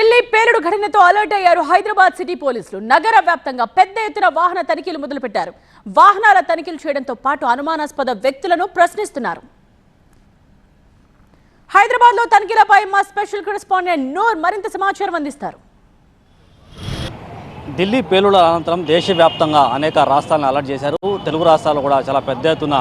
ఢిల్లీ పేలుడు ఘటనతో అలర్ట్ అయ్యారు హైదరాబాద్ సిటీ పోలీసులు. నగర వ్యాప్తంగా పెద్ద ఎత్తున వాహన తనిఖీలు మొదలుపెట్టారు. వాహనాల తనిఖీలు చేయడంతో పాటు అనుమానాస్పద వ్యక్తులను ప్రశ్నిస్తున్నారు. హైదరాబాద్లో తనిఖీలపై మా స్పెషల్ కరెస్పాండెంట్ నూర్ మరింత సమాచారం అందిస్తారు. ఢిల్లీ పేలుల అనంతరం దేశవ్యాప్తంగా అనేక రాష్ట్రాలను అలర్ట్ చేశారు. తెలుగు రాష్ట్రాలు కూడా చాలా పెద్ద ఎత్తున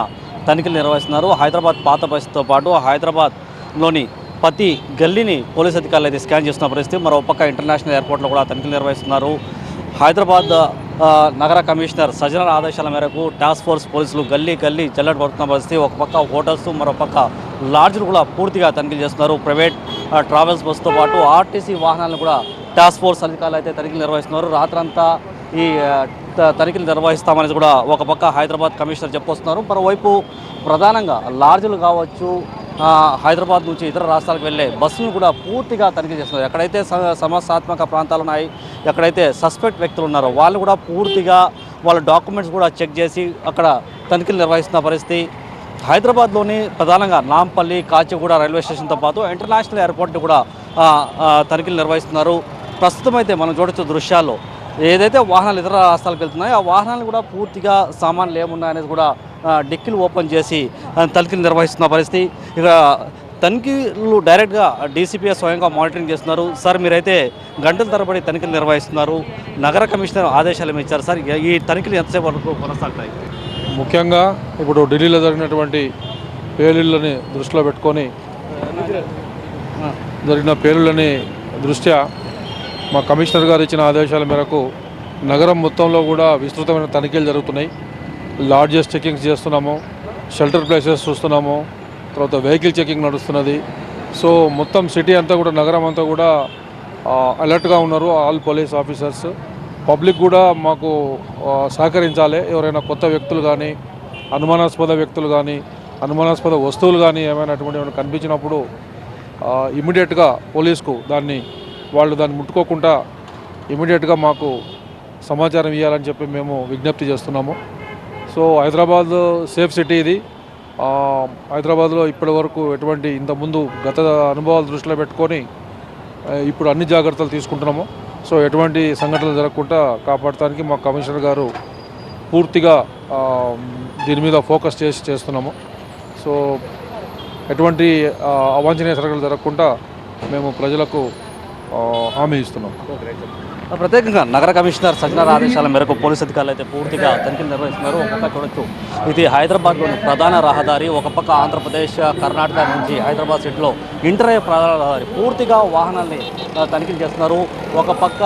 తనిఖీలు నిర్వహిస్తున్నారు. హైదరాబాద్ పాత పరిస్థితితో పాటు హైదరాబాద్లోని ప్రతి గల్లీని పోలీస్ అధికారులు అయితే స్కాన్ చేస్తున్న పరిస్థితి. మరో పక్క ఇంటర్నేషనల్ ఎయిర్పోర్ట్లో కూడా తనిఖీలు నిర్వహిస్తున్నారు. హైదరాబాద్ నగర కమిషనర్ సజనర్ ఆదేశాల మేరకు టాస్క్ ఫోర్స్ పోలీసులు గల్లీ గల్లీ జల్లెడ పడుతున్న పరిస్థితి. ఒక పక్క హోటల్స్ మరో పక్క లాడ్జ్లు కూడా పూర్తిగా తనిఖీలు చేస్తున్నారు. ప్రైవేట్ ట్రావెల్స్ బస్సుతో పాటు ఆర్టీసీ వాహనాలను కూడా టాస్క్ ఫోర్స్ అధికారులు అయితే తనిఖీలు నిర్వహిస్తున్నారు. రాత్రంతా ఈ తనిఖీలు నిర్వహిస్తామనేది కూడా ఒక పక్క హైదరాబాద్ కమిషనర్ చెప్పొస్తున్నారు. మరోవైపు ప్రధానంగా లాడ్జ్లు కావచ్చు హైదరాబాద్ నుంచి ఇతర రాష్ట్రాలకు వెళ్ళే బస్సులను కూడా పూర్తిగా తనిఖీ చేస్తున్నారు. ఎక్కడైతే స- సమస్యాత్మక ప్రాంతాలు ఉన్నాయి ఎక్కడైతే సస్పెక్ట్ వ్యక్తులు ఉన్నారో వాళ్ళు కూడా పూర్తిగా వాళ్ళ డాక్యుమెంట్స్ కూడా చెక్ చేసి అక్కడ తనిఖీలు నిర్వహిస్తున్న పరిస్థితి. హైదరాబాద్లోని ప్రధానంగా నాంపల్లి కాచిగూడ రైల్వే స్టేషన్తో పాటు ఇంటర్నేషనల్ ఎయిర్పోర్ట్ కూడా తనిఖీలు నిర్వహిస్తున్నారు. ప్రస్తుతం అయితే మనం చూడొచ్చు దృశ్యాల్లో ఏదైతే వాహనాలు ఇతర రాష్ట్రాలకు వెళ్తున్నాయో ఆ వాహనాలు కూడా పూర్తిగా సామాన్లు ఏమున్నాయనేది కూడా డిక్కీలు ఓపెన్ చేసి తనిఖీలు నిర్వహిస్తున్న పరిస్థితి. ఇక తనిఖీలు డైరెక్ట్గా డీసీపీ స్వయంగా మానిటరింగ్ చేస్తున్నారు. సార్ మీరైతే గంటల తరబడి తనిఖీలు నిర్వహిస్తున్నారు. నగర కమిషనర్ ఆదేశాలు ఏమి ఇచ్చారు? సార్ ఈ తనిఖీలు ఎంతసేపు వరకు కొనసాగుతాయి? ముఖ్యంగా ఇప్పుడు ఢిల్లీలో జరిగినటువంటి పేలుళ్ళని దృష్టిలో పెట్టుకొని జరిగిన పేలుళ్ళని దృష్ట్యా మా కమిషనర్ గారు ఇచ్చిన ఆదేశాల మేరకు నగరం మొత్తంలో కూడా విస్తృతమైన తనిఖీలు జరుగుతున్నాయి. లాడ్జెస్ చెకింగ్స్ చేస్తున్నాము షెల్టర్ ప్లేసెస్ చూస్తున్నాము తర్వాత వెహికల్ చెకింగ్ నడుస్తున్నది. సో మొత్తం సిటీ అంతా కూడా నగరం అంతా కూడా అలర్ట్గా ఉన్నారు ఆల్ పోలీస్ ఆఫీసర్స్. పబ్లిక్ కూడా మాకు సహకరించాలి. ఎవరైనా కొత్త వ్యక్తులు కానీ అనుమానాస్పద వ్యక్తులు కానీ అనుమానాస్పద వస్తువులు కానీ ఏమైనా అటువంటి ఏమైనా కనిపించినప్పుడు ఇమీడియట్గా పోలీస్కు దాన్ని వాళ్ళు దాన్ని ముట్టుకోకుండా ఇమీడియట్గా మాకు సమాచారం ఇవ్వాలని చెప్పి మేము విజ్ఞప్తి చేస్తున్నాము. సో హైదరాబాద్ సేఫ్ సిటీ ఇది. హైదరాబాద్లో ఇప్పటి వరకు ఎటువంటి ఇంతకుముందు గత అనుభవాలు దృష్టిలో పెట్టుకొని ఇప్పుడు అన్ని జాగ్రత్తలు తీసుకుంటున్నాము. సో ఎటువంటి సంఘటనలు జరగకుండా కాపాడటానికి మా కమిషనర్ గారు పూర్తిగా దీని మీద ఫోకస్ చేసి చేస్తున్నాము. సో ఎటువంటి అవాంఛనీయ సరగలు జరగకుండా మేము ప్రజలకు హామీ ఇస్తున్నాం. ప్రత్యేకంగా నగర కమిషనర్ సజ్జనార్ ఆదేశాల మేరకు పోలీసు అధికారులు అయితే పూర్తిగా తనిఖీలు నిర్వహిస్తున్నారు. ఒక చూడొచ్చు. ఇది హైదరాబాద్లోని ప్రధాన రహదారి ఒక పక్క ఆంధ్రప్రదేశ్ కర్ణాటక నుంచి హైదరాబాద్ సిటీలో ఇంటర్ ప్రధాన రహదారి. పూర్తిగా వాహనాల్ని తనిఖీలు చేస్తున్నారు. ఒక పక్క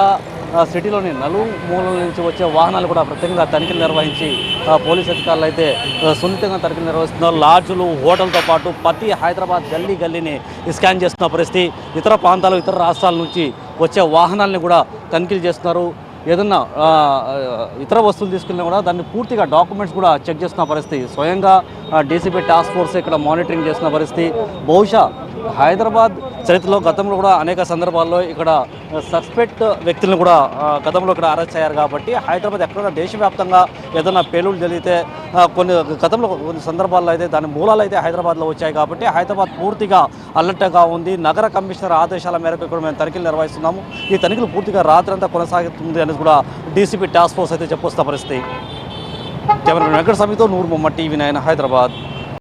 సిటీలోని నలుగు మూలల నుంచి వచ్చే వాహనాలు కూడా ప్రత్యేకంగా తనిఖీలు నిర్వహించి పోలీస్ అధికారులు అయితే సున్నితంగా తనిఖీలు నిర్వహిస్తున్నారు. లాడ్జులు హోటల్తో పాటు ప్రతి హైదరాబాద్ గల్లీ గల్లీని స్కాన్ చేస్తున్న పరిస్థితి. ఇతర ప్రాంతాలు ఇతర రాష్ట్రాల నుంచి వచ్చే వాహనాలని కూడా తనిఖీలు చేస్తున్నారు. ఏదన్నా ఇతర వస్తువులు తీసుకున్నా కూడా దాన్ని పూర్తిగా డాక్యుమెంట్స్ కూడా చెక్ చేస్తున్న పరిస్థితి. స్వయంగా డీసీపీ టాస్క్ ఫోర్స్ ఇక్కడ మానిటరింగ్ చేస్తున్న పరిస్థితి. బహుశా హైదరాబాద్ చరిత్రలో గతంలో కూడా అనేక సందర్భాల్లో ఇక్కడ సస్పెక్ట్ వ్యక్తులను కూడా గతంలో ఇక్కడ అరెస్ట్ అయ్యారు కాబట్టి హైదరాబాద్ ఎక్కడైనా దేశవ్యాప్తంగా ఏదైనా పేలుడు జరిగితే కొన్ని గతంలో కొన్ని సందర్భాల్లో అయితే దాని మూలాలు అయితే హైదరాబాద్లో వచ్చాయి కాబట్టి హైదరాబాద్ పూర్తిగా అలర్ట్గా ఉంది. నగర కమిషనర్ ఆదేశాల మేరకు ఇక్కడ మేము తనిఖీలు నిర్వహిస్తున్నాము. ఈ తనిఖీలు పూర్తిగా రాత్రంతా కొనసాగుతుంది అనేది కూడా డీసీపీ టాస్క్ ఫోర్స్ అయితే చెప్పొస్తున్న పరిస్థితి. కెమెరామెన్ వెంకట స్వామితో నూరు మొమ్మ టీవీ నైన్ హైదరాబాద్.